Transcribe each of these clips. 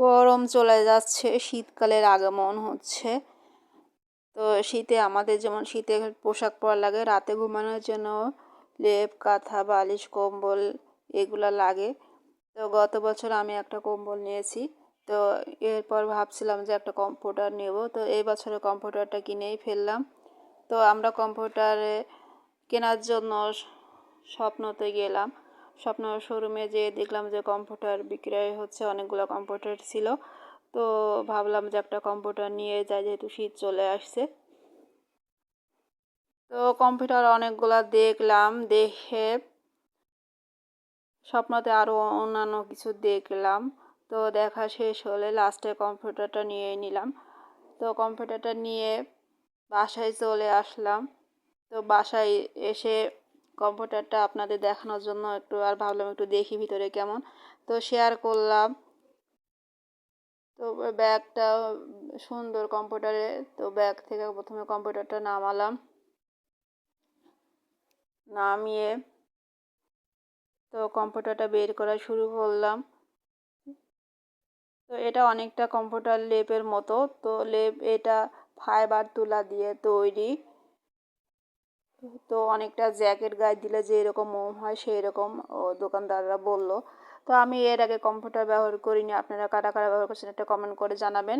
গরম চলে যাচ্ছে, শীতকালের আগমন হচ্ছে। তো শীতে আমাদের যেমন শীতে পোশাক পরা লাগে, রাতে ঘুমানোর জন্য লেপ, কাঁথা, বালিশ, কম্বল এগুলো লাগে। তো গত বছর আমি একটা কম্বল নিয়েছি, তো এরপর ভাবছিলাম যে একটা কম্পিউটার নেব। তো এই বছরে কম্পিউটারটা কিনেই ফেললাম। তো আমরা কম্পিউটারে কেনার জন্য স্বপ্নতে গেলাম। স্বপ্ন শোরুমে যেয়ে দেখলাম যে কম্পিউটার বিক্রয় হচ্ছে অনেকগুলো কম্পিউটার ছিল। তো ভাবলাম যে একটা কম্পিউটার নিয়ে যাই, যেহেতু শীত চলে আসছে। তো কম্পিউটার অনেকগুলো দেখলাম, দেখে স্বপ্নতে আরও অন্যান্য কিছু দেখলাম। তো দেখা শেষ হলে লাস্টে কম্পিউটারটা নিয়ে নিলাম। তো কম্পিউটারটা নিয়ে বাসায় চলে আসলাম। তো বাসায় এসে কম্পিউটারটা আপনাদের দেখানোর জন্য একটু আর ভাবলাম একটু দেখি ভিতরে কেমন। তো শেয়ার করলাম। তো ব্যাগটা সুন্দর কম্পিউটারে, তো ব্যাগ থেকে প্রথমে কম্পিউটারটা নামালাম। নামিয়ে তো কম্পিউটারটা বের করা শুরু করলাম। তো এটা অনেকটা কম্পিউটার লেপের মতো, তো লেপ, এটা ফাইবার তুলা দিয়ে তৈরি। তো অনেকটা জ্যাকেট গায়ে দিলে যে এরকম মোম হয়, সেই রকম, ও দোকানদাররা বলল। তো আমি এর আগে কম্পিউটার ব্যবহার করিনি, আপনারা কারা কারা ব্যবহার করছেন একটা কমেন্ট করে জানাবেন।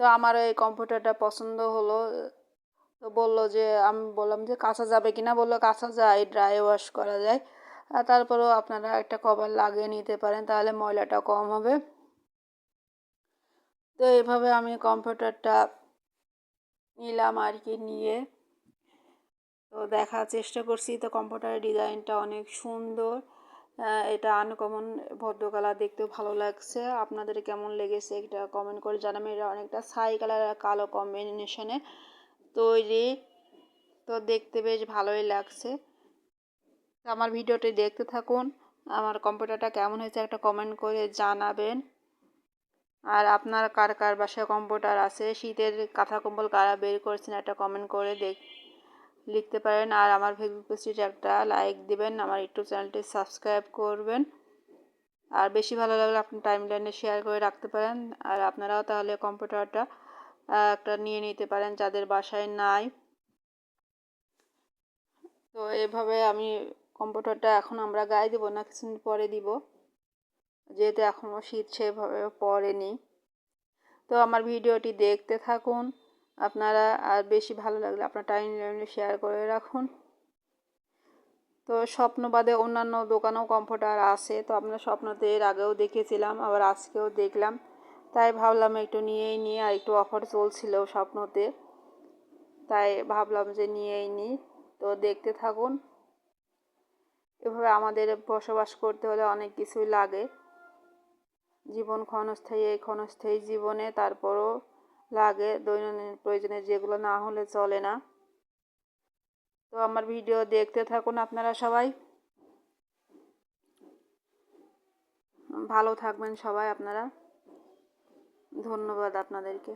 তো আমার এই কম্পিউটারটা পছন্দ হলো, তো বলল যে, আমি বললাম যে, কাঁচা যাবে কি না বলল, কাঁচা যায় ড্রাই ওয়াশ করা যায়। আর তারপরেও আপনারা একটা কভার লাগিয়ে নিতে পারেন, তাহলে ময়লাটা কম হবে। তো এভাবে আমি কম্পিউটারটা নিলাম আর কি, নিয়ে তো দেখার চেষ্টা করছি। তো কম্পিউটারের ডিজাইনটা অনেক সুন্দর। এটা আনকমন ভদ্র কালার দেখতেও ভালো লাগছে। আপনাদের কেমন লেগেছে এটা কমেন্ট করে জানাবেন। এটা অনেকটা ছাই কালার আর কালো কম্বিনেশনে তৈরি তো দেখতে বেশ ভালোই লাগছে। আমার ভিডিওটি দেখতে থাকুন। আমার কম্পিউটারটা কেমন হয়েছে একটা কমেন্ট করে জানাবেন। আর আপনার কার কার বাসায় কম্পিউটার আছে? শীতের কাঁথা কম্বল কারা বের করেছেন? একটা কমেন্ট করে দেখ লিখতে পারেন আর আমার ফেসবুক পেজটি একটা লাইক দিবেন, আমার ইউটিউব চ্যানেলটি সাবস্ক্রাইব করবেন। আর বেশি ভালো লাগলে আপনি টাইম লাইনে শেয়ার করে রাখতে পারেন। আর আপনারাও তাহলে কম্পিউটারটা একটা নিয়ে নিতে পারেন যাদের বাসায় নাই। তো এভাবে আমি কম্পিউটারটা এখন আমরা গায়ে দেবো না, কিছুদিন পরে দিব। যেহেতু এখনও শীত সেভাবে পড়েনি। তো আমার ভিডিওটি দেখতে থাকুন। আপনারা আর বেশি ভালো লাগলে আপনার টাইম লাইনে শেয়ার করে রাখুন। তো স্বপ্ন বাদে অন্যান্য দোকানেও কম্পিউটার আছে, তো আপনার স্বপ্নতে এর আগেও দেখেছিলাম, আবার আজকেও দেখলাম। তাই ভাবলাম একটু নিয়েই নিয়ে আর একটু অফার চলছিল স্বপ্নতে। তাই ভাবলাম যে নিয়েই নিই। তো দেখতে থাকুন। এভাবে আমাদের বসবাস করতে হলে অনেক কিছুই লাগে। জীবন ক্ষণস্থায়ী এই ক্ষণস্থায়ী জীবনে, তারপরও লাগে দৈনন্দিন প্রয়োজনে, যেগুলো না হলে চলে না। তো আমার ভিডিও দেখতে থাকুন আপনারা সবাই। ভালো থাকবেন সবাই আপনারা। ধন্যবাদ আপনাদেরকে।